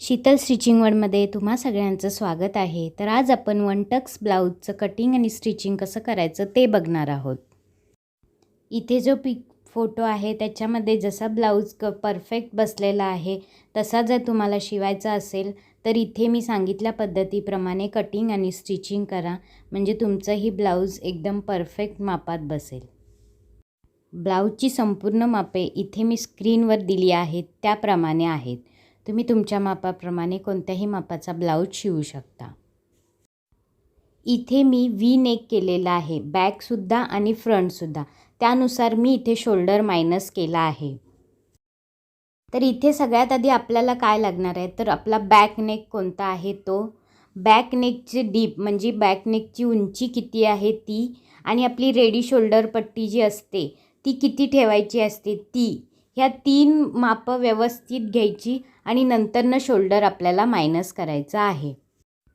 Sheetal stitching वर्डमध्ये तुम्हा सगळ्यांचं स्वागत आहे. तर आज आपण वन टक्स ब्लाऊजचं कटिंग आणि स्टिचिंग कसं करायचं ते बघणार आहोत. इथे जो पिक फोटो आहे त्याच्यामध्ये जसा ब्लाऊज क परफेक्ट बसलेला आहे तसा जर तुम्हाला शिवायचा असेल तर इथे मी सांगितल्या पद्धतीप्रमाणे कटिंग आणि स्टिचिंग करा. म्हणजे तुमचंही ब्लाऊज एकदम परफेक्ट मापात बसेल. ब्लाऊजची संपूर्ण मापे इथे मी स्क्रीनवर दिली आहेत त्याप्रमाणे आहेत. तुम्ही तुमच्या मापाप्रमाणे कोणत्याही मापाचा ब्लाऊज शिवू शकता. इथे मी वी नेक केलेला आहे. बॅकसुद्धा आणि फ्रंटसुद्धा त्यानुसार मी इथे शोल्डर मायनस केला आहे. तर इथे सगळ्यात आधी आपल्याला काय लागणार आहे? तर आपला बॅक नेक कोणता आहे? तो बॅक नेकची डीप म्हणजे बॅक नेकची उंची किती आहे? ती आणि आपली रेडी शोल्डर पट्टी जी असते ती किती ठेवायची असते? ती. ह्या तीन मापं व्यवस्थित घ्यायची आणि नंतरनं शोल्डर आपल्याला मायनस करायचं आहे.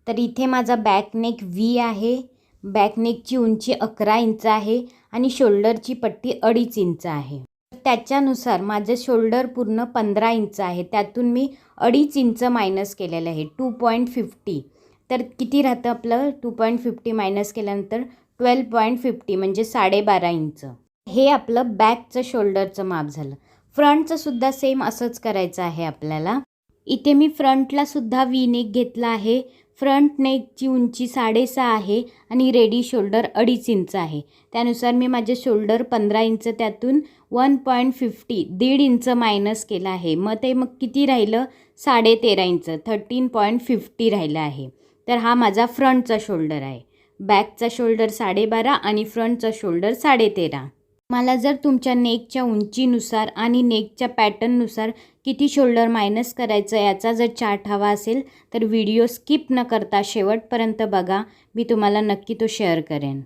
तर इथे माझा बॅकनेक व्ही आहे. बॅकनेकची उंची अकरा इंच आहे आणि शोल्डरची पट्टी अडीच इंच आहे. त्याच्यानुसार माझं शोल्डर पूर्ण पंधरा इंच आहे. त्यातून मी अडीच इंच मायनस केलेलं आहे. Two point fifty. तर किती राहतं आपलं? टू पॉईंट फिफ्टी मायनस केल्यानंतर ट्वेल्व पॉईंट फिफ्टी म्हणजे साडेबारा इंच. हे आपलं बॅकचं शोल्डरचं माप झालं. फ्रंटचं सुद्धा सेम असंच करायचं आहे आपल्याला. इथे मी फ्रंटला सुद्धा वी नेक घेतला आहे. फ्रंट नेकची उंची साडेसहा आहे आणि रेडी शोल्डर अडीच इंच आहे. त्यानुसार मी माझे शोल्डर पंधरा इंच त्यातून वन पॉईंट फिफ्टी दीड इंच मायनस केलं आहे. मग ते मग किती राहिलं? साडे तेरा इंच थर्टीन पॉईंट फिफ्टी राहिलं आहे. तर हा माझा फ्रंटचा शोल्डर आहे. बॅकचा शोल्डर साडेबारा आणि फ्रंटचा शोल्डर साडेतेरा. मला जर तुमच्या नेकच्या उंचीनुसार आणि नेकच्या पॅटर्ननुसार किती शोल्डर मायनस करायचं याचा जर चार्ट हवा असेल तर व्हिडिओ स्किप न करता शेवटपर्यंत बघा. मी तुम्हाला नक्की तो शेअर करेन.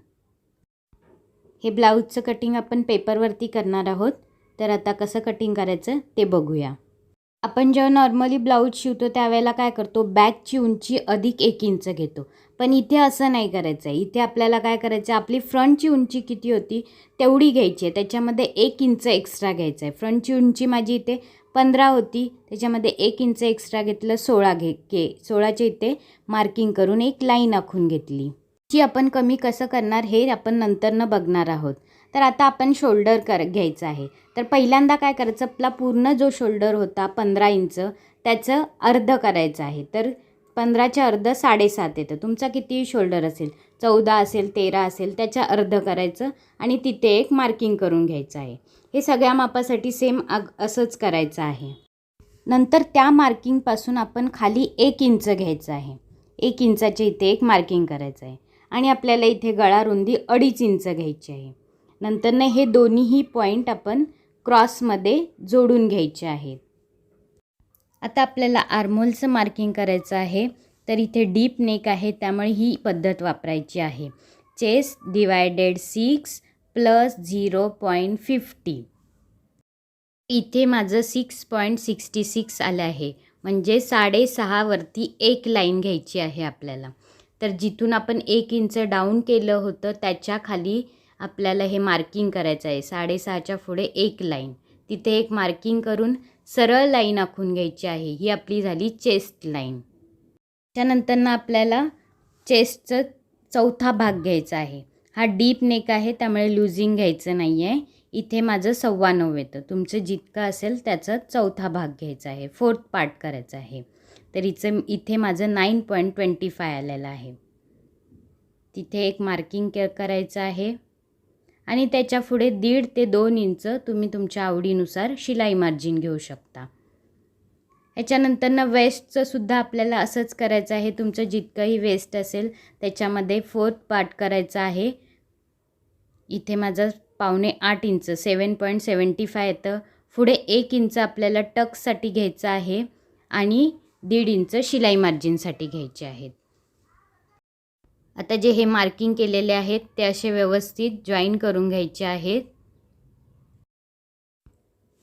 हे ब्लाऊजचं कटिंग आपण पेपरवरती करणार आहोत. तर आता कसं कटिंग करायचं ते बघूया. आपण जेव्हा नॉर्मली ब्लाऊज शिवतो त्यावेळेला काय करतो? बॅकची उंची अधिक एक इंच घेतो. पण इथे असं नाही करायचं. आहे इथे आपल्याला काय करायचं आहे आपली फ्रंटची उंची किती होती तेवढी घ्यायची आहे. त्याच्यामध्ये एक इंच एक्स्ट्रा घ्यायचं आहे. फ्रंटची उंची माझी इथे पंधरा होती. त्याच्यामध्ये एक इंच एक्स्ट्रा घेतलं सोळा घे के सोळाच्या इथे मार्किंग करून एक लाईन आखून घेतली. जी आपण कमी कसं करणार हे आपण नंतरनं बघणार आहोत. तर आता आपण शोल्डर कर घ्यायचं आहे. तर पहिल्यांदा काय करायचं आपला पूर्ण जो शोल्डर होता पंधरा इंच त्याचं अर्ध करायचं आहे. तर पंधराच्या अर्ध साडेसात येतं. तुमचा किती शोल्डर असेल? चौदा असेल तेरा असेल त्याच्या अर्ध करायचं आणि तिथे एक मार्किंग करून घ्यायचं आहे. हे सगळ्या मापासाठी सेम अग असंच करायचं आहे. नंतर त्या मार्किंगपासून आपण खाली एक इंच घ्यायचं आहे. एक इंचाच्या इथे एक मार्किंग करायचं आहे. आणि आपल्याला इथे गळा रुंदी अडीच इंच घ्यायची आहे. नंतरनं हे दोन्हीही पॉईंट आपण क्रॉसमध्ये जोडून घ्यायचे आहेत. आता आपल्याला आर्मोलचं मार्किंग करायचं आहे. तर इथे डीप नेक आहे त्यामुळे ही पद्धत वापरायची आहे. Chest divided six plus zero point fifty इथे माझं सिक्स पॉईंट सिक्स्टी सिक्स आलं आहे. म्हणजे साडेसहावरती एक लाईन घ्यायची आहे आपल्याला. तर जिथून आपण एक इंच डाऊन केलं होतं त्याच्याखाली आपल्याला हे मार्किंग करायचं आहे. साडेसहाच्या पुढे एक लाईन तिथे एक मार्किंग करून सरळ लाईन आखून घ्यायची आहे. ही आपली झाली चेस्ट लाईन. त्यानंतरनं आपल्याला चेस्टचं चौथा भाग घ्यायचा आहे. हा डीप नेक आहे त्यामुळे लुझिंग घ्यायचं नाही आहे इथे माझं सव्वा नऊ येतं. तुमचं जितकं असेल त्याचा चौथा भाग घ्यायचा आहे. फोर्थ पार्ट करायचा आहे. तर इचं इथे माझं नाईन पॉईंट ट्वेंटी फाय आलेलं आहे. तिथे एक मार्किंग के करायचं आहे. आणि त्याच्या पुढे दीड ते दोन इंच तुम्ही तुमच्या आवडीनुसार शिलाई मार्जिन घेऊ शकता. ह्याच्यानंतरनं वेस्टचं सुद्धा आपल्याला असंच करायचं आहे. तुमचं जितकंही वेस्ट असेल त्याच्यामध्ये फोर्थ पार्ट करायचा आहे. इथे माझं पावणे आठ inch seven point seventy five येतं. पुढे एक इंच आपल्याला टक्ससाठी घ्यायचं आहे आणि दीड इंच शिलाई मार्जिनसाठी घ्यायचे आहेत. आता जे हे मार्किंग केलेले आहेत ते असे व्यवस्थित जॉईन करून घ्यायचे आहेत.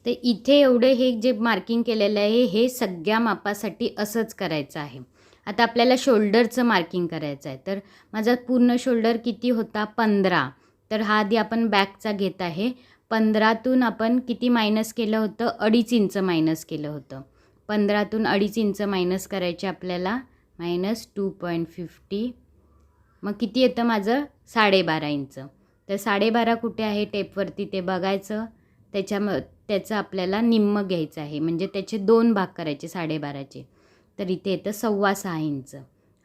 तर इथे एवढे हे जे मार्किंग केलेलं आहे हे सगळ्या मापासाठी असंच करायचं आहे. आता आपल्याला शोल्डरचं मार्किंग करायचं आहे. तर माझा पूर्ण शोल्डर किती होता? पंधरा. तर हा आधी आपण बॅकचा घेत आहे. पंधरातून आपण किती मायनस केलं होतं? अडीच इंच मायनस केलं होतं. पंधरातून अडीच इंच मायनस करायचे आपल्याला? मायनस टू पॉईंट फिफ्टी मग किती येतं माझं? साडेबारा इंच. तर साडेबारा कुठे आहे टेपवरती ते बघायचं. त्याच्या त्याचं आपल्याला निम्म घ्यायचं आहे. म्हणजे त्याचे दोन भाग करायचे साडेबाराचे. तर इथे येतं सव्वा सहा इंच.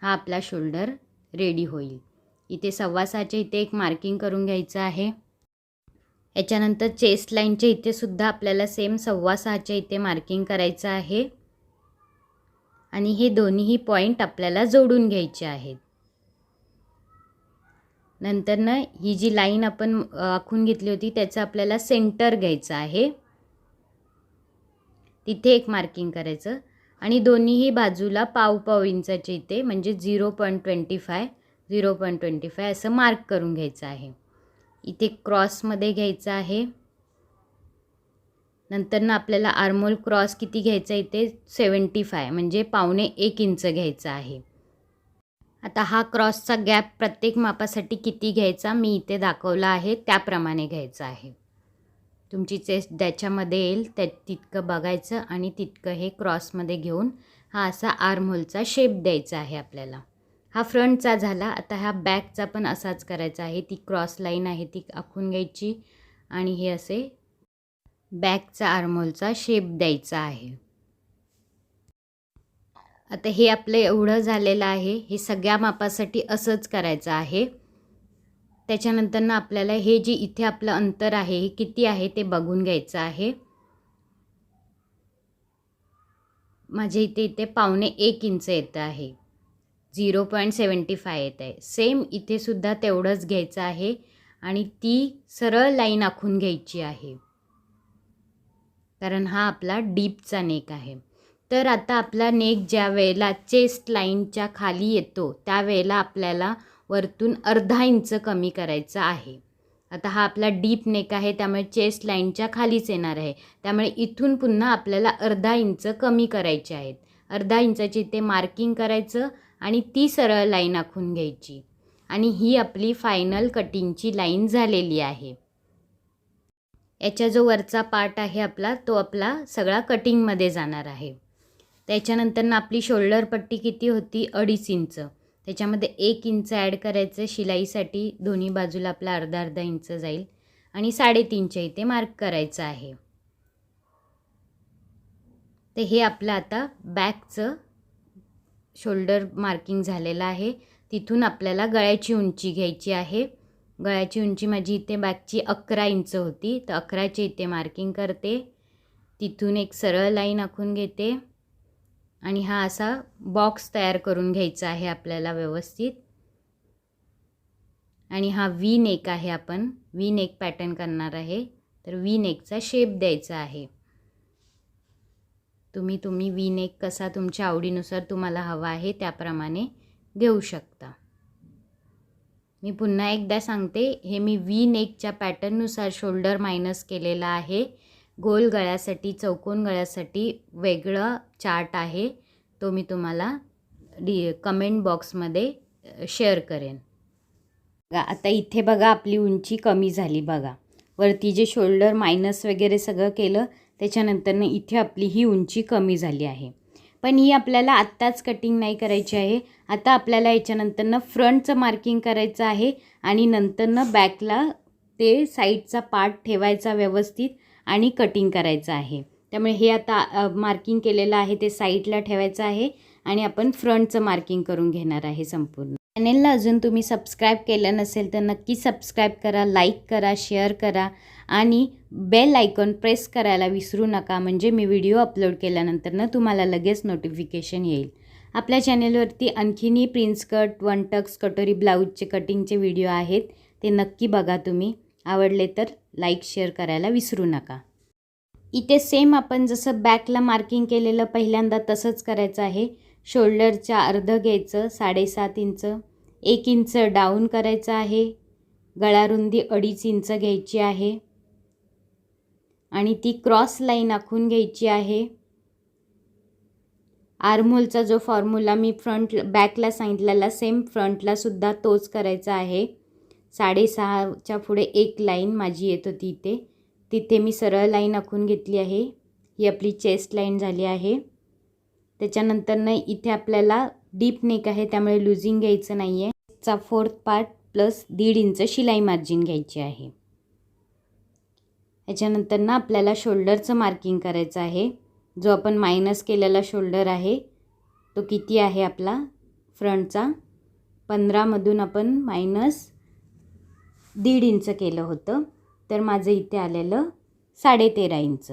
हा आपला शोल्डर रेडी होईल. इथे सव्वा सहाच्या इथे एक मार्किंग करून घ्यायचं आहे. याच्यानंतर चेस्ट लाईनच्या इथे सुद्धा आपल्याला सेम सव्वा सहाच्या इथे मार्किंग करायचं आहे. आणि हे दोन्हीही पॉईंट आपल्याला जोडून घ्यायचे आहेत. नंतरनं ही जी लाईन आपण आखून घेतली होती त्याचं आपल्याला सेंटर घ्यायचं आहे. तिथे एक मार्किंग करायचं. आणि दोन्हीही बाजूला पाव पाव इथे म्हणजे zero point twenty five zero point twenty five असं मार्क करून घ्यायचं आहे. इथे क्रॉसमध्ये घ्यायचं आहे. नंतर ना आपल्याला आर्मोल क्रॉस किती घ्यायचा इथे? सेवन्टी फाय म्हणजे पावणे एक इंच घ्यायचं आहे. आता हा क्रॉसचा गॅप प्रत्येक मापासाठी किती घ्यायचा मी इथे दाखवला आहे त्याप्रमाणे घ्यायचा आहे. तुमची चेस्ट ज्याच्यामध्ये येईल त्या तितकं बघायचं आणि तितकं हे क्रॉसमध्ये घेऊन हा असा आर्महोलचा शेप द्यायचा आहे आपल्याला. हा फ्रंटचा झाला आता हा बॅकचा पण असाच करायचा आहे. ती क्रॉस लाईन आहे ती आखून घ्यायची आणि हे असे बॅकचा आर्मोलचा शेप द्यायचा आहे. आता हे आपलं एवढं झालेलं आहे हे सगळ्या मापासाठी असंच करायचं आहे. त्याच्यानंतर ना आपल्याला हे जे इथे आपलं अंतर आहे हे किती आहे ते बघून घ्यायचं आहे. माझ्या इथे इथे पावणे एक इंच येतं आहे. झिरो पॉईंट सेवन्टी फाय येत आहे सेम इथेसुद्धा तेवढंच घ्यायचं आहे आणि ती सरळ लाईन आखून घ्यायची आहे. कारण हा आपला डीपचा नेक आहे. तर आता आपला नेक ज्या वेळेला चेस्ट लाईनच्या खाली येतो त्यावेळेला आपल्याला वरतून अर्धा इंच कमी करायचं आहे. आता हा आपला डीप नेक आहे त्यामुळे चेस्ट लाईनच्या खालीच येणार आहे. त्यामुळे इथून पुन्हा आपल्याला अर्धा इंच कमी करायचे आहेत. अर्धा इंचाची इथे मार्किंग करायचं आणि ती सरळ लाईन आखून घ्यायची. आणि ही आपली फायनल कटिंगची लाईन झालेली आहे. याच्या जो वरचा पार्ट आहे आपला तो आपला सगळा कटिंगमध्ये जाणार आहे. त्याच्यानंतर आपली शोल्डर पट्टी किती होती? अडीच इंच. त्याच्यामध्ये एक इंच ॲड करायचं शिलाईसाठी दोन्ही बाजूला आपला अर्धा अर्धा इंच जाईल आणि साडेतीनच्या इथे मार्क करायचं आहे. तर हे आपलं आता बॅकचं शोल्डर मार्किंग झालेलं आहे. तिथून आपल्याला गळ्याची उंची घ्यायची आहे. गळ्याची उंची माझी इथे बॅकची अकरा इंच होती. तर अकराच्या इथे मार्किंग करते. तिथून एक सरळ लाईन आखून घेते. आणि हा असा बॉक्स तयार करून घ्यायचा आहे आपल्याला व्यवस्थित. आणि हा वी नेक आहे आपण. वी नेक पॅटर्न करणार आहे. तर वी नेकचा शेप द्यायचा आहे. तुम्ही तुम्ही वी नेक कसा तुमच्या आवडीनुसार तुम्हाला हवा आहे त्याप्रमाणे घेऊ शकता. मी पुन्हा एकदा सांगते हे मी वी नेकच्या पॅटर्ननुसार शोल्डर मायनस केलेला आहे. गोल गळ्यासाठी चौकोन गळ्यासाठी वेगळं चार्ट आहे. तो मी तुम्हाला डी कमेंट बॉक्समध्ये शेअर करेन. आता इथे बघा आपली उंची कमी झाली बघा. वरती जे शोल्डर मायनस वगैरे सगळं केलं त्याच्यानंतरनं इथे आपली ही उंची कमी झाली आहे. पण ही आपल्याला आत्ताच कटिंग नाही करायची आहे. आता आपल्याला याच्यानंतरनं फ्रंटचं मार्किंग करायचं आहे आणि नंतरनं बॅकला ते साईडचा पार्ट ठेवायचा व्यवस्थित. आणि कटिंग करायचं आहे. त्यामुळे हे आता मार्किंग केलेलं आहे ते साईडला ठेवायचं आहे आणि आपण फ्रंटचं मार्किंग करून घेणार आहे संपूर्ण. चॅनेलला अजून तुम्ही सबस्क्राईब केलं नसेल तर नक्की सबस्क्राईब करा लाईक करा शेअर करा आणि बेल आयकॉन प्रेस करायला विसरू नका. म्हणजे मी व्हिडिओ अपलोड केल्यानंतर तुम्हाला लगेच नोटिफिकेशन येईल. आपल्या चॅनेलवरती आणखीनही प्रिन्स कट वन टक्स कटोरी ब्लाऊजचे कटिंगचे व्हिडिओ आहेत. ते नक्की बघा तुम्ही. आवडले तर लाईक शेअर करायला विसरू नका. इथे सेम आपण जसं बॅकला मार्किंग केलेलं पहिल्यांदा तसंच करायचं आहे. शोल्डरच्या अर्ध घ्यायचं साडेसात इंच एक इंच डाऊन करायचं आहे. गळारुंदी अडीच इंच घ्यायची आहे. आणि ती क्रॉस लाईन आखून घ्यायची आहे. आर्मोलचा जो फॉर्म्युला मी फ्रंट बॅकला सांगितलेला सेम फ्रंटलासुद्धा तोच करायचा आहे. साडेसहाच्या पुढे एक लाईन माझी येत होती इथे. तिथे मी सरळ लाईन आखून घेतली आहे. ही आपली चेस्ट लाईन झाली आहे. त्याच्यानंतरनं इथे आपल्याला डीप नेक आहे त्यामुळे लुझिंग घ्यायचं नाही आहे चा फोर्थ पार्ट प्लस दीड इंच शिलाई मार्जिन घ्यायची आहे. याच्यानंतर ना आपल्याला शोल्डरचं मार्किंग करायचं आहे. जो आपण मायनस केलेला शोल्डर आहे तो किती आहे आपला? फ्रंटचा. पंधरामधून आपण मायनस दीड इंच केलं होतं. तर माझं इथे आलेलं साडेतेरा इंच.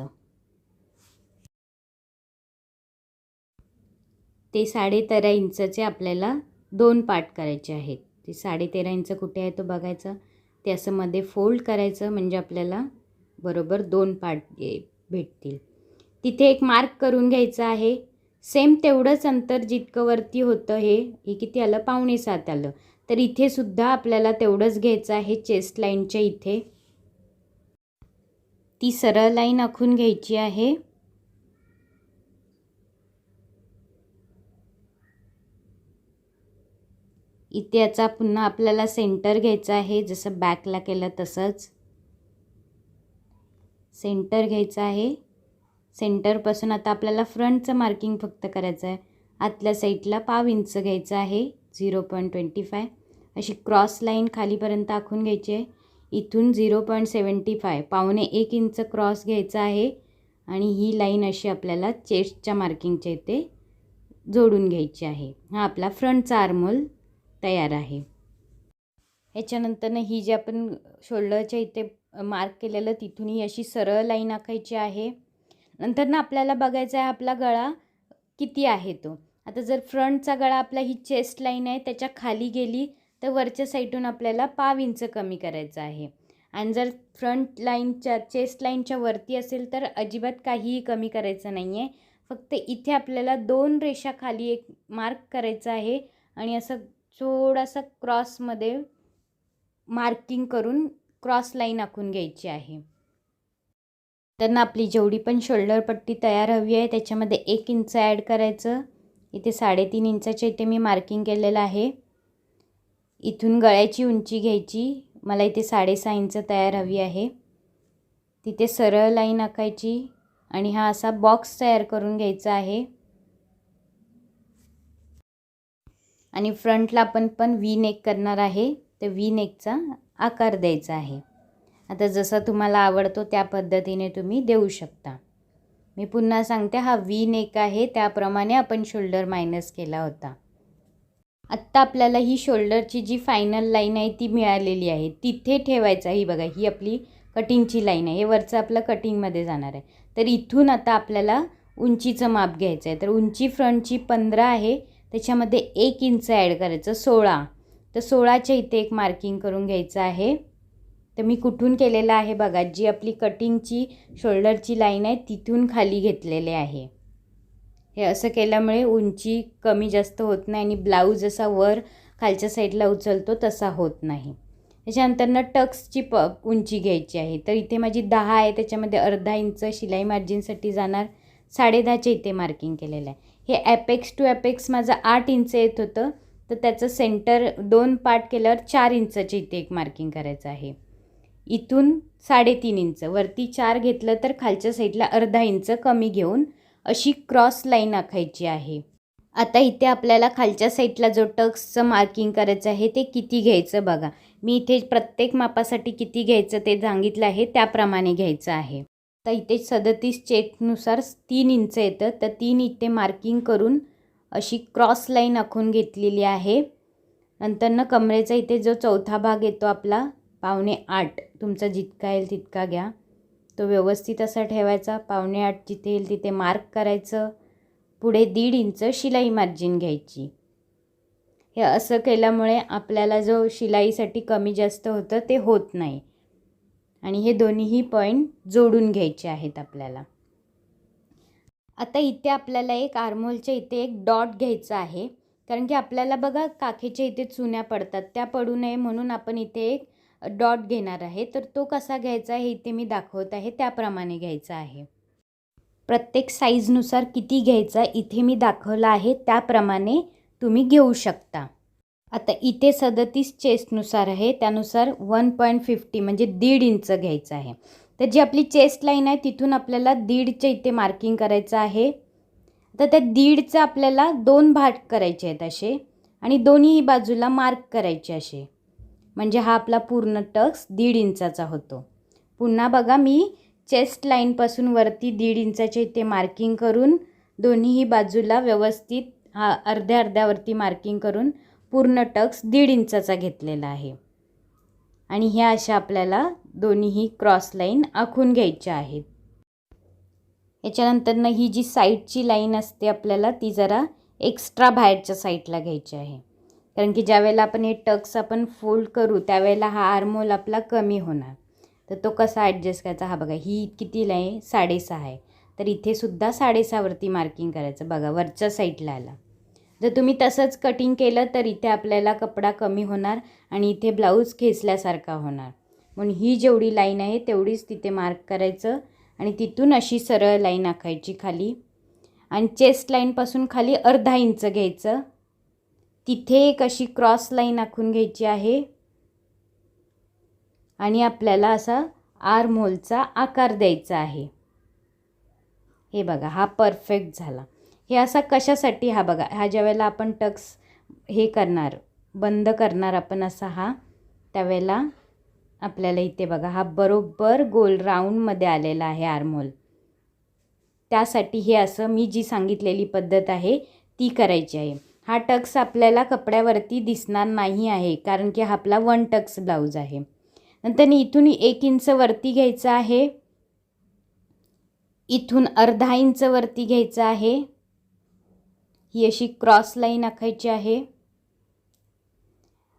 ते साडेतेरा इंचचे आपल्याला दोन पार्ट करायचे आहेत. ते साडेतेरा इंच कुठे आहे तो बघायचा. ते असं मध्ये फोल्ड करायचं म्हणजे आपल्याला बरोबर दोन पार्ट भेटतील. तिथे एक मार्क करून घ्यायचं आहे. सेम तेवढंच अंतर जितकं वरती होतं हे हे किती आलं? पावणे सात आलं. तर इथे सुद्धा आपल्याला तेवढंच घ्यायचं आहे चेस्ट लाईनच्या इथे. ती सरळ लाईन आखून घ्यायची आहे. इथे याचा पुन्हा आपल्याला सेंटर घ्यायचा आहे जसं बॅकला केलं तसंच. सेंटर घ्यायचं आहे. सेंटरपासून आता आपल्याला फ्रंटचं मार्किंग फक्त करायचं आहे. आतल्या साईडला पाव इंच घ्यायचं आहे झिरो पॉईंट ट्वेंटी फाय. अशी क्रॉस लाईन खालीपर्यंत आखून घ्यायची आहे. इथून झिरो पॉईंट सेवन्टी फाय पावणे एक इंच क्रॉस घ्यायचा आहे. आणि ही लाईन अशी आपल्याला चेस्टच्या मार्किंगच्या इथे जोडून घ्यायची आहे. हा आपला फ्रंटचा आर्मोल तयार आहे. ह्याच्यानंतरनं ही जी आपण शोल्डरच्या इथे मार्क केलेलं तिथून ही अशी सरळ लाईन आखायची आहे. नंतर ना आपल्याला बघायचा आहे आपला गळा किती आहे तो. आता जर फ्रंटचा गळा आपला ही चेस्ट लाईन आहे त्याच्याखाली गेली तर वरच्या साईडून आपल्याला पाव इंच कमी करायचं आहे. आणि जर फ्रंट लाईनच्या चेस्ट लाईनच्या वरती असेल तर अजिबात काहीही कमी करायचं नाही आहे फक्त इथे आपल्याला दोन रेषा खाली एक मार्क करायचं आहे आणि असं थोडासा क्रॉसमध्ये मार्किंग करून क्रॉस लाईन आखून घ्यायची आहे. त्यांना आपली जेवढी पण शोल्डर पट्टी तयार हवी आहे त्याच्यामध्ये एक इंच ॲड करायचं. इथे साडेतीन इंचाच्या इथे मी मार्किंग केलेलं आहे. इथून गळ्याची उंची घ्यायची. मला इथे साडेसहा इंच तयार हवी आहे. तिथे सरळ लाईन आखायची आणि हा असा बॉक्स तयार करून घ्यायचा आहे. आणि फ्रंटला आपण पण वी नेक करणार आहे. तर वी नेकचा आकार द्यायचा आहे. आता जसा तुम्हाला आवडतो त्या पद्धतीने तुम्ही देऊ शकता. मी पुन्हा सांगते हा वी नेक आहे त्याप्रमाणे आपण शोल्डर मायनस केला होता. आत्ता आपल्याला ही शोल्डरची जी फायनल लाईन आहे ती मिळालेली आहे. तिथे ठेवायचं ही बघा ही आपली कटिंगची लाईन आहे. हे वरचं आपलं कटिंगमध्ये जाणार आहे. तर इथून आता आपल्याला उंचीचं माप घ्यायचं आहे. तर उंची फ्रंटची पंधरा आहे त्याच्यामध्ये एक इंच ॲड करायचं सोळा. तर सोळाच्या इथे एक मार्किंग करून घ्यायचं आहे. तर मी कुठून केलेलं आहे बघा जी आपली कटिंगची शोल्डरची लाईन आहे तिथून खाली घेतलेले आहे. हे असं केल्यामुळे उंची कमी जास्त होत नाही आणि ब्लाऊज असा वर खालच्या साईडला उचलतो तसा होत नाही. त्याच्यानंतरनं टक्सची प उंची घ्यायची आहे. तर इथे माझी दहा आहे त्याच्यामध्ये अर्धा इंच शिलाई मार्जिनसाठी जाणार. साडेदहाच्या इथे मार्किंग केलेलं आहे. हे ॲपेक्स टू ॲपेक्स माझं आठ इंच येत होतं. तर त्याचं सेंटर दोन पार्ट केल्यावर चार इंचाच्या इथे एक मार्किंग करायचं आहे. इथून साडेतीन इंच. वरती चार घेतलं तर खालच्या साईडला अर्धा इंच कमी घेऊन अशी क्रॉस लाईन आखायची आहे. आता इथे आपल्याला खालच्या साईडला जो टक्सचं मार्किंग करायचं आहे ते किती घ्यायचं बघा. मी इथे प्रत्येक मापासाठी किती घ्यायचं ते सांगितलं आहे त्याप्रमाणे घ्यायचं आहे. तर इथे सदतीस चेकनुसार तीन इंच येतं तर तीन इथे मार्किंग करून अशी क्रॉस लाईन आखून घेतलेली आहे. नंतरनं कमरेचा इथे जो चौथा भाग येतो आपला पावणे आठ. तुमचा जितका येईल तितका घ्या. तो व्यवस्थित असा ठेवायचा. पावणे आठ जिथे येईल तिथे मार्क करायचं. पुढे दीड इंच शिलाई मार्जिन घ्यायची. हे असं केल्यामुळे आपल्याला जो शिलाईसाठी कमी जास्त होतं ते होत नाही. आणि हे दोन्हीही पॉईंट जोडून घ्यायचे आहेत आपल्याला. आता इथे आपल्याला एक आर्मोलच्या इथे एक डॉट घ्यायचा आहे. कारण की आपल्याला बघा काखेच्या इथे चुन्या पडतात. त्या पडू नये म्हणून आपण इथे एक डॉट घेणार आहे तर तो कसा घ्यायचा हे इथे मी दाखवत आहे त्याप्रमाणे घ्यायचा आहे. प्रत्येक साईजनुसार किती घ्यायचा इथे मी दाखवलं आहे त्याप्रमाणे तुम्ही घेऊ शकता. आता इथे सदतीस चेस्टनुसार आहे त्यानुसार वन पॉईंट फिफ्टी म्हणजे दीड इंच घ्यायचं आहे. तर जी आपली चेस्ट लाईन आहे तिथून आपल्याला दीडच्या इथे मार्किंग करायचं आहे. तर त्या दीडचं आपल्याला दोन भाग करायचे आहेत असे आणि दोन्ही बाजूला मार्क करायचे असे. म्हणजे हा आपला पूर्ण टक्स दीड इंचाचा होतो. पुन्हा बघा मी चेस्ट लाईनपासून वरती दीड इंचाच्या इथे मार्किंग करून दोन्हीही बाजूला व्यवस्थित हा अर्ध्या अर्ध्यावरती मार्किंग करून पूर्ण टक्स दीड इंचाचा घेतलेला आहे. आणि ह्या अशा आपल्याला दोन्हीही क्रॉस लाईन आखून घ्यायच्या आहेत. याच्यानंतरनं ही जी साईडची लाईन असते आपल्याला ती जरा एक्स्ट्रा बाहेरच्या साईडला घ्यायची आहे. कारण की ज्यावेळेला आपण हे टक्स आपण फोल्ड करू त्यावेळेला हा आर्मोल आपला कमी होणार. तर तो कसा ॲडजस्ट करायचा? हा बघा ही कितीला आहे साडेसहा आहे. तर इथे सुद्धा साडेसहावरती मार्किंग करायचं. बघा वरच्या साईडला आला. जर तुम्ही तसंच कटिंग केलं तर इथे आपल्याला कपडा कमी होणार आणि इथे ब्लाऊज खेचल्यासारखा होणार. म्हणून ही जेवढी लाईन आहे तेवढीच तिथे मार्क करायचं आणि तिथून अशी सरळ लाईन आखायची खाली. आणि चेस्ट लाईनपासून खाली अर्धा इंच घ्यायचं. तिथे एक अशी क्रॉस लाईन आखून घ्यायची आहे. आणि आपल्याला असा आर्म होलचा आकार द्यायचा आहे. हे बघा हा परफेक्ट झाला. हे असा कशासाठी हा बघा हा ज्या वेळेला आपण टक्स हे करणार बंद करणार आपण असा हा त्यावेळेला आपल्याला इथे बघा हा बरोबर गोल राऊंडमध्ये आलेला आहे आर्मोल त्यासाठी हे असं मी जी सांगितलेली पद्धत आहे ती करायची आहे. हा टक्स आपल्याला कपड्यावरती दिसणार नाही आहे कारण की हा आपला वन टक्स ब्लाऊज आहे. नंतर इथून एक इंच वरती घ्यायचं आहे. इथून अर्धा इंच वरती घ्यायचं आहे. ही अशी क्रॉस लाईन आखायची आहे.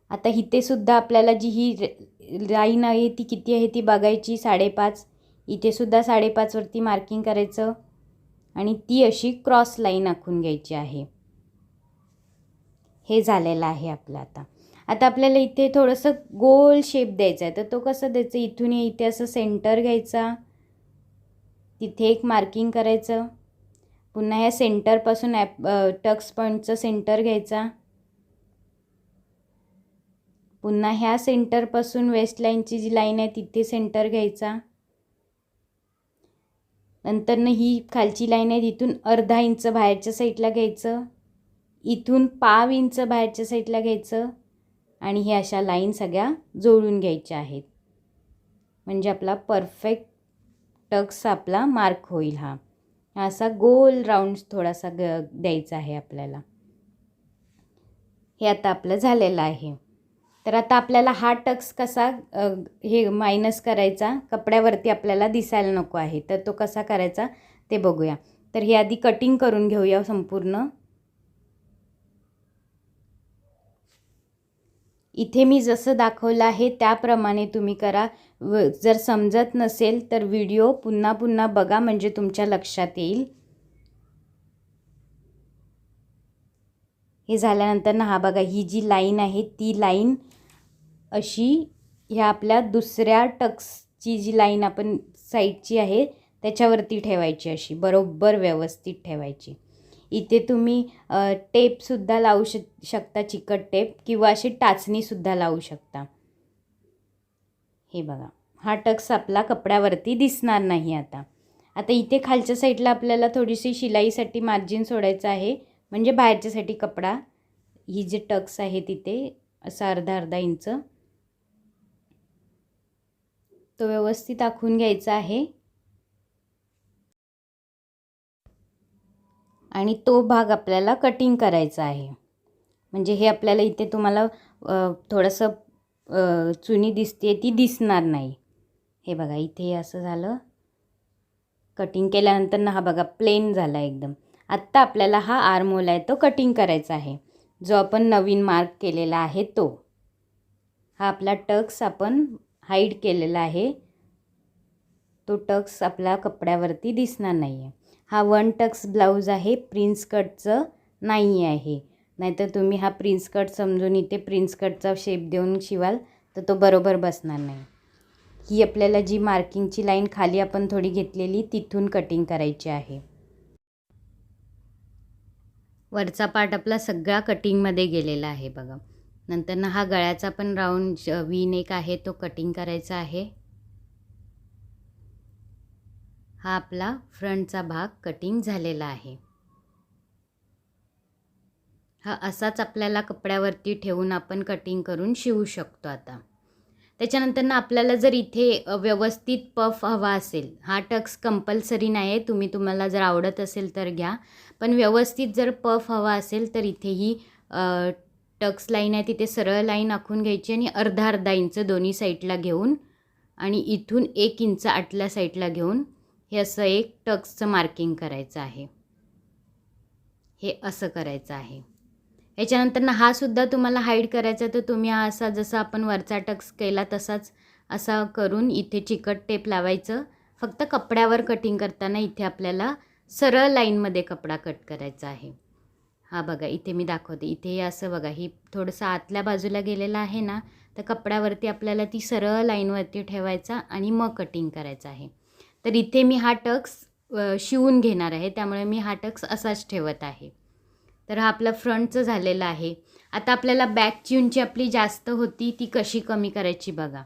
आता इथे सुद्धा आपल्याला जी ही लाईन आहे ती किती आहे ती बघायची साडेपाच. इथे सुद्धा साडेपाचवरती मार्किंग करायचं. आणि ती अशी क्रॉस लाईन आखून घ्यायची आहे. हे झालेलं आहे आपलं आता. आता आपल्याला इथे थोडंसं गोल शेप द्यायचा आहे. तर तो कसं द्यायचं? इथून इथे असं सेंटर घ्यायचा. तिथे एक मार्किंग करायचं. पुन्हा ह्या सेंटरपासून ॲप टक्स पॉईंटचं सेंटर घ्यायचा. पुन्हा ह्या सेंटरपासून वेस्ट लाईनची जी लाईन आहे तिथे सेंटर घ्यायचा. नंतरनं ही खालची लाईन आहे तिथून अर्धा इंच बाहेरच्या साईडला घ्यायचं. इथून पाव इंच बाहेरच्या साईडला घ्यायचं आणि हे अशा लाईन सगळ्या जोडून घ्यायच्या आहेत. म्हणजे आपला परफेक्ट टक्स आपला मार्क होईल हा. असा गोल राऊंड थोडासा ग द्यायचा आहे आपल्याला. हे आता आपलं झालेलं आहे. तर आता आपल्याला हा टक्स कसा हे मायनस करायचा कपड्यावरती आपल्याला दिसायला नको आहे तर तो कसा करायचा ते बघूया. तर हे आधी कटिंग करून घेऊया संपूर्ण. इथे मी जसं दाखवलं आहे त्याप्रमाणे तुम्ही करा. व जर समजत नसेल तर व्हिडिओ पुन्हा पुन्हा बघा म्हणजे तुमच्या लक्षात येईल. हे झाल्यानंतर ना हा बघा ही जी लाईन आहे ती लाईन अशी ह्या आपल्या दुसऱ्या टक्सची जी लाईन आपण साईडची आहे त्याच्यावरती ठेवायची अशी बरोबर व्यवस्थित ठेवायची. इथे तुम्ही टेपसुद्धा लावू श शकता चिकट टेप किंवा अशी टाचणीसुद्धा लावू शकता. हे बघा हा टक्स आपला कपड्यावरती दिसणार नाही आता. आता इथे खालच्या साईडला आपल्याला थोडीशी शिलाईसाठी मार्जिन सोडायचं आहे. म्हणजे बाहेरच्यासाठी कपडा ही जे टक्स आहे तिथे असं अर्धा अर्धा इंच. तो व्यवस्थित आखून घ्यायचा आहे. आणि तो भाग आपल्याला कटिंग करायचा आहे. म्हणजे हे आपल्याला इथे तुम्हाला थोडंसं चुनी दिसते ती दिसणार नाही. हे बघा इथे असं झालं. कटिंग केल्यानंतर ना हा बघा प्लेन झाला एकदम. आत्ता आपल्याला हा आर्मोला आहे तो कटिंग करायचा आहे. जो आपण नवीन मार्क केलेला आहे तो. हा आपला टक्स आपण हाईड केलेला आहे. तो टक्स आपल्या कपड्यावरती दिसणार नाही आहे हा वन टक्स ब्लाऊज आहे प्रिन्स कटचं नाही आहे. नाहीतर तुम्ही हा प्रिन्स कट समजून इथे प्रिन्स कटचा शेप देऊन शिवाल तर तो बरोबर बसणार नाही. ही आपल्याला जी मार्किंगची लाईन खाली आपण थोडी घेतलेली तिथून कटिंग करायची आहे. वरचा पार्ट आपला सगळा कटिंगमध्ये गेलेला आहे बघा. नंतर ना हा गळ्याचा पण राऊंड वी नेक आहे तो कटिंग करायचा आहे. हा आपला फ्रंटचा भाग कटिंग झालेला आहे. हा असाच आपल्याला कपड्यावरती ठेवून आपण कटिंग करून शिवू शकतो आता. त्याच्यानंतर ना आपल्याला जर इथे व्यवस्थित पफ हवा असेल हा टक्स कंपल्सरी नाही आहे तुम्ही तुम्हाला जर आवडत असेल तर घ्या. पण व्यवस्थित जर पफ हवा असेल तर इथे ही टक्स लाईन आहे तिथे सरळ लाईन आखून घ्यायची आणि अर्धा अर्धा इंच दोन्ही साईडला घेऊन आणि इथून एक इंच आतल्या साईडला घेऊन हे असं एक टक्सचं मार्किंग करायचं आहे. हे असं करायचं आहे. याच्यानंतर ना हा सुद्धा तुम्हाला हाईड करायचा तर तुम्ही हा असा जसा आपण वरचा टक्स केला तसाच असा करून इथे चिकट टेप लावायचं. फक्त कपड्यावर कटिंग करताना इथे आपल्याला सरळ लाईनमध्ये कपडा कट करायचा आहे. हा बघा इथे मी दाखवते. इथे हे असं बघा ही थोडंसं आतल्या बाजूला गेलेलं आहे ना तर कपड्यावरती आपल्याला ती सरळ लाईनवरती ठेवायचा आणि मग कटिंग करायचं आहे. तर इथे मी हा टक्स शिवून घेणार आहे. त्यामुळे मी हा टक्स असाच ठेवत आहे. तर हा आपला फ्रंटचं झालेलं आहे. आता आपल्याला बॅकची उंची आपली जास्त होती ती कशी कमी करायची बघा.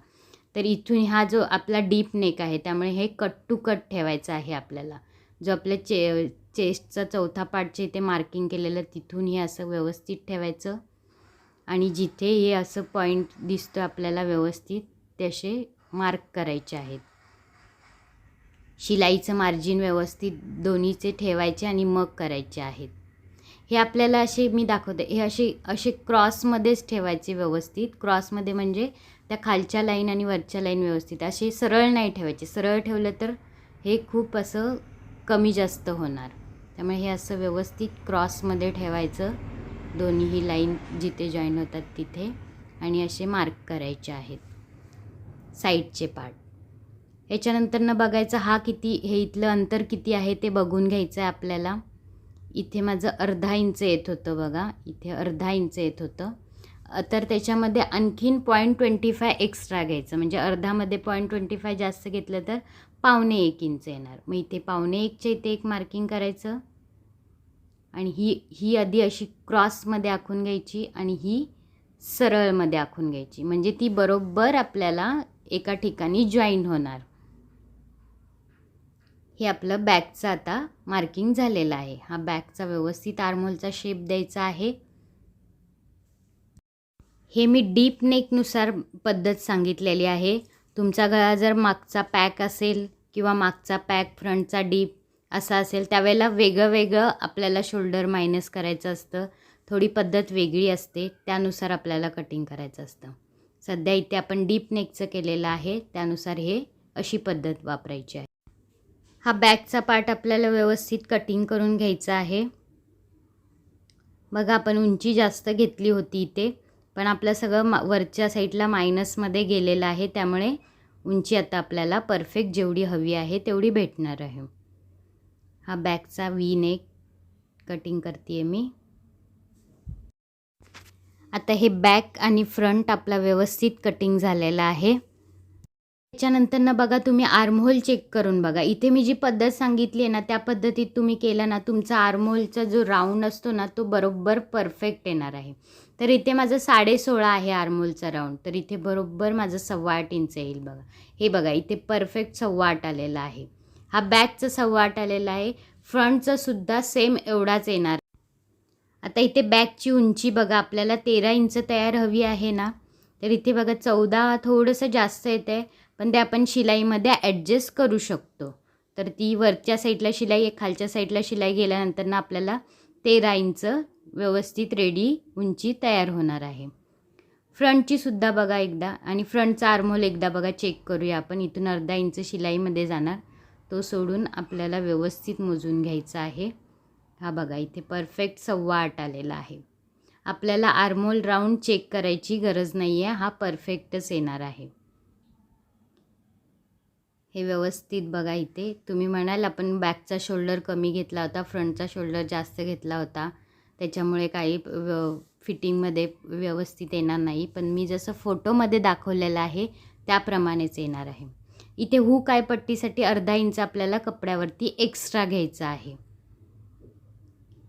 तर इथून हा जो आपला डीप नेक आहे त्यामुळे हे कट टू कट ठेवायचं आहे आपल्याला. जो आपल्या चे चेस्टचा चौथा पार्टचे इथे मार्किंग केलेलं तिथून हे असं व्यवस्थित ठेवायचं. आणि जिथे हे असं पॉईंट दिसतो आपल्याला व्यवस्थित तसे मार्क करायचे आहेत. शिलाईचं मार्जिन व्यवस्थित दोन्हीचे ठेवायचे आणि मग करायचे आहेत. हे आपल्याला असे मी दाखवते. हे असे असे क्रॉसमध्येच ठेवायचे व्यवस्थित. क्रॉसमध्ये म्हणजे त्या खालच्या लाईन आणि वरच्या लाईन व्यवस्थित. असे सरळ नाही ठेवायचे. सरळ ठेवलं तर हे खूप असं कमी जास्त होणार. त्यामुळे हे असं व्यवस्थित क्रॉसमध्ये ठेवायचं. दोन्हीही लाईन जिथे जॉईन होतात तिथे. आणि असे मार्क करायचे आहेत. साईडचे पार्ट याच्यानंतरनं बघायचं हा किती हे इथलं अंतर किती आहे ते बघून घ्यायचं आहे आपल्याला. इथे माझं अर्धा इंच येत होतं बघा. इथे अर्धा इंच येत होतं. तर त्याच्यामध्ये आणखीन पॉईंट ट्वेंटी फाय एक्स्ट्रा घ्यायचं. म्हणजे अर्धामध्ये पॉईंट ट्वेंटी फाय जास्त घेतलं तर पावणे एक इंच येणार. मग इथे पावणे एकच्या इथे एक मार्किंग करायचं. आणि ही ही आधी अशी क्रॉसमध्ये आखून घ्यायची आणि ही सरळमध्ये आखून घ्यायची. म्हणजे ती बरोबर आपल्याला एका ठिकाणी जॉईन होणार. हे आपलं बॅकचं आता मार्किंग झालेलं आहे. हा बॅकचा व्यवस्थित आरमोलचा शेप द्यायचा आहे. हे मी डीप नेकनुसार पद्धत सांगितलेली आहे. तुमचा गळा जर मागचा पॅक असेल किंवा मागचा पॅक फ्रंटचा डीप असा असेल त्यावेळेला वेगळं वेगळं आपल्याला शोल्डर मायनस करायचं असतं. थोडी पद्धत वेगळी असते त्यानुसार आपल्याला कटिंग करायचं असतं. सध्या इथे आपण डीप नेकचं केलेलं आहे त्यानुसार हे अशी पद्धत वापरायची आहे. हा बॅकचा पार्ट आपल्याला व्यवस्थित कटिंग करून घ्यायचा आहे. बघा आपण उंची जास्त घेतली होती इथे पण आपलं सगळं मा वरच्या साईडला मायनसमध्ये गेलेलं आहे त्यामुळे उंची आता आपल्याला परफेक्ट जेवढी हवी आहे तेवढी भेटणार आहे. हा बॅकचा वी नेक कटिंग करते आहे मी. आता हे बॅक आणि फ्रंट आपला व्यवस्थित कटिंग झालेला आहे. त्याच्यानंतर ना बघा तुम्ही आर्महोल चेक करून बघा. इथे मी जी पद्धत सांगितली आहे ना त्या पद्धतीत तुम्ही केलं ना तुमचा आर्महोलचा जो राऊंड असतो ना तो बरोबर परफेक्ट येणार आहे. तर इथे माझं साडे सोळा आहे आर्मोलचा राऊंड तर इथे बरोबर माझं सव्वा आठ इंच येईल बघा. हे बघा इथे परफेक्ट सव्वा आठ आलेला आहे. हा बॅकचा सव्वा आठ आलेला आहे. फ्रंटचा सुद्धा सेम एवढाच येणार. आता इथे बॅकची उंची बघा आपल्याला तेरा इंच तयार हवी आहे ना. तर इथे बघा चौदा थोडंसं जास्त येतं आहे पण ते आपण शिलाईमध्ये ॲडजस्ट करू शकतो. तर ती वरच्या साईडला शिलाई आहे खालच्या साईडला शिलाई गेल्यानंतर ना आपल्याला तेरा इंच व्यवस्थित रेडी उंची तयार होणार आहे. फ्रंटची सुद्धा बघा एकदा आणि फ्रंटचा आर्मोल एकदा बघा चेक करूया आपण. इथून अर्धा इंच शिलाईमध्ये जाणार. तो सोडून आपल्याला व्यवस्थित मोजून घ्यायचा आहे. हा बघा इथे परफेक्ट सव्वा आठ आलेला आहे. आपल्याला आर्मोल राऊंड चेक करायची गरज नाही आहे हा परफेक्टच येणार आहे. हे व्यवस्थित बघा इथे. तुम्ही म्हणाल आपण बॅकचा शोल्डर कमी घेतला होता फ्रंटचा शोल्डर जास्त घेतला होता. त्याच्यामुळे काही फिटिंगमध्ये व्यवस्थित येणार नाही. पण मी जसं फोटोमध्ये दाखवलेलं आहे त्याप्रमाणेच येणार आहे. इथे हू काय पट्टीसाठी अर्धा इंच आपल्याला कपड्यावरती एक्स्ट्रा घ्यायचं आहे.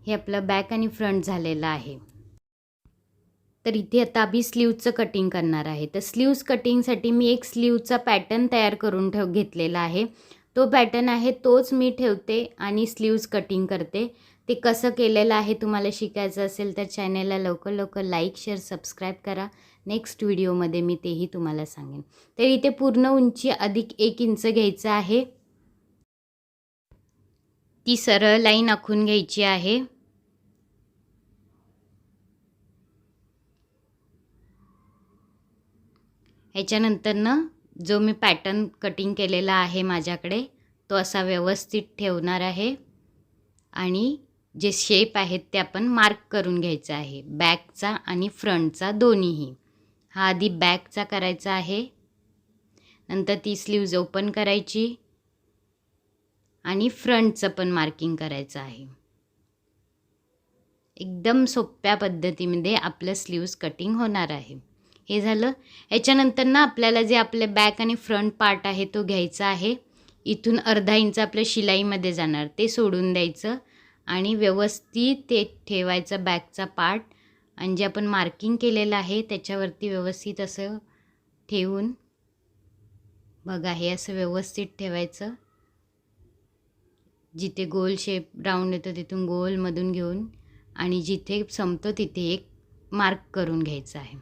हे आपलं बॅक आणि फ्रंट झालेलं आहे. तर इथे आता आम्ही स्लीवचं कटिंग करणार आहे. तर स्लीव्स कटिंगसाठी मी एक स्लीवचा पॅटर्न तयार करून ठेव घेतलेला आहे. तो पॅटर्न आहे तोच मी ठेवते आणि स्लीव्स कटिंग करते. ते कसं केलेलं आहे तुम्हाला शिकायचं असेल तर चॅनलला लवकर लवकर लाईक शेअर सबस्क्राईब करा. नेक्स्ट व्हिडिओमध्ये मी तेही तुम्हाला सांगेन. तर इथे पूर्ण उंची अधिक एक इंच घ्यायचं आहे. ती सरळ लाईन आखून घ्यायची आहे. ह्याच्यानंतरनं जो मी पॅटर्न कटिंग केलेला आहे माझ्याकडे तो असा व्यवस्थित ठेवणार आहे. आणि जे शेप आहेत ते आपण मार्क करून घ्यायचं आहे. बॅकचा आणि फ्रंटचा दोन्हीही. हा आधी बॅकचा करायचा आहे. नंतर ती स्लीव्ज ओपन करायची. आणि फ्रंटचं पण मार्किंग करायचं आहे. एकदम सोप्या पद्धतीमध्ये आपलं स्लीव्ज कटिंग होणार आहे. हे झालं. याच्यानंतर ना आपल्याला जे आपले बॅक आणि फ्रंट पार्ट आहे तो घ्यायचा आहे. इथून अर्धा इंच आपल्या शिलाईमध्ये जाणार. ते सोडून द्यायचं आणि व्यवस्थित ते ठेवायचं बॅकचा पार्ट आणि जे आपण मार्किंग केलेलं आहे त्याच्यावरती व्यवस्थित असं ठेवून बघा हे असं व्यवस्थित ठेवायचं. जिथे गोल शेप राऊंड येतो तिथून गोलमधून घेऊन आणि जिथे संपतो तिथे एक मार्क करून घ्यायचं आहे.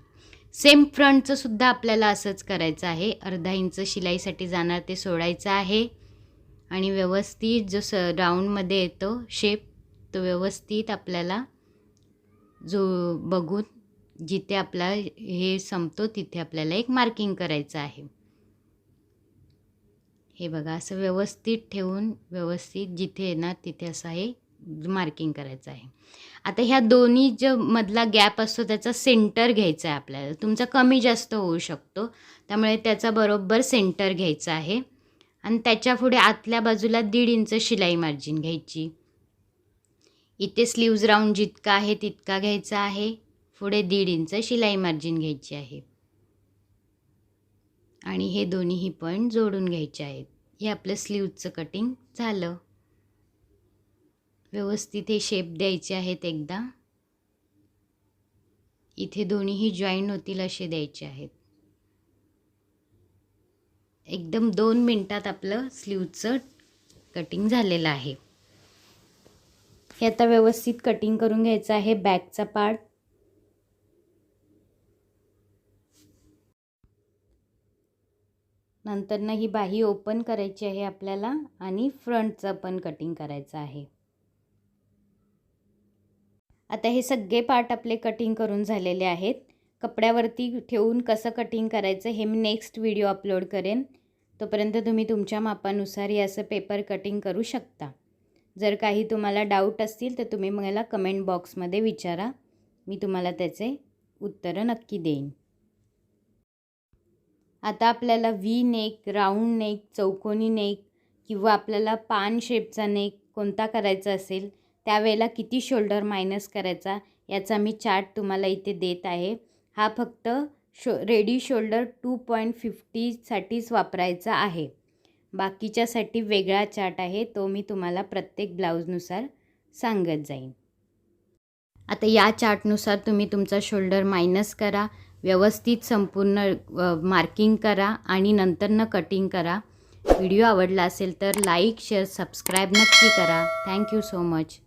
सेम फ्रंटचं सुद्धा आपल्याला असंच करायचं आहे. अर्धा इंच शिलाईसाठी जाणार ते सोडायचं आहे. आणि व्यवस्थित जो स राऊंडमध्ये येतो शेप तो व्यवस्थित आपल्याला जो बघून जिथे आपला हे संपतो तिथे आपल्याला एक मार्किंग करायचं आहे. हे बघा असं व्यवस्थित ठेवून व्यवस्थित जिथे येणार तिथे असं हे मार्किंग करायचं आहे. आता ह्या दोन्ही जो मधला गॅप असतो त्याचा सेंटर घ्यायचा आहे आपल्याला. तुमचा कमी जास्त होऊ शकतो. त्यामुळे त्याचा बरोबर सेंटर घ्यायचा आहे. आणि त्याच्या पुढे आतल्या बाजूला दीड इंच शिलाई मार्जिन घ्यायची. इथे स्लीव्ज राऊंड जितका आहे तितका घ्यायचा आहे. पुढे दीड इंच शिलाई मार्जिन घ्यायची आहे. आणि हे दोन्हीही पॉईंट जोडून घ्यायचे आहेत. हे आपलं स्लीवचं कटिंग झालं. व्यवस्थित हे शेप द्यायचे आहेत एकदा. इथे दोन्हीही जॉईन होतील असे द्यायचे आहेत. एकदम दोन मिनटात आपलं स्लीवचं कटिंग झालेलं आहे. हे आता व्यवस्थित कटिंग करून घ्यायचं आहे बॅकचा पार्ट नंतरनं ही बाही ओपन करायची आहे आपल्याला आणि फ्रंटचं पण कटिंग करायचं आहे. आता हे सगळे पार्ट आपले कटिंग करून झालेले आहेत. कपड्यावरती ठेवून कसं कटिंग करायचं हे मी नेक्स्ट व्हिडिओ अपलोड करेन. तोपर्यंत तुम्ही तुमच्या मापानुसार हे असं पेपर कटिंग करू शकता. जर काही तुम्हाला डाऊट असतील तर तुम्ही मला कमेंट बॉक्समध्ये विचारा. मी तुम्हाला त्याचे उत्तरं नक्की देईन. आता आपल्याला व्ही नेक राऊंड नेक चौकोनी नेक किंवा आपल्याला पान शेपचा नेक कोणता करायचा असेल त्यावेळेला किती शोल्डर मायनस करायचा याचा मी चार्ट तुम्हाला इथे देत आहे. हा फक्त show ready shoulder two point फिफ्टीसाठीच वापरायचा आहे. बाकीच्यासाठी वेगळा चार्ट आहे तो मी तुम्हाला प्रत्येक ब्लाऊजनुसार सांगत जाईन. आता या चार्टनुसार तुम्ही तुमचा शोल्डर मायनस करा व्यवस्थित संपूर्ण मार्किंग करा आणि नंतरनं कटिंग करा. व्हिडिओ आवडला असेल तर लाईक शेअर सबस्क्राईब नक्की करा. Thank you so much.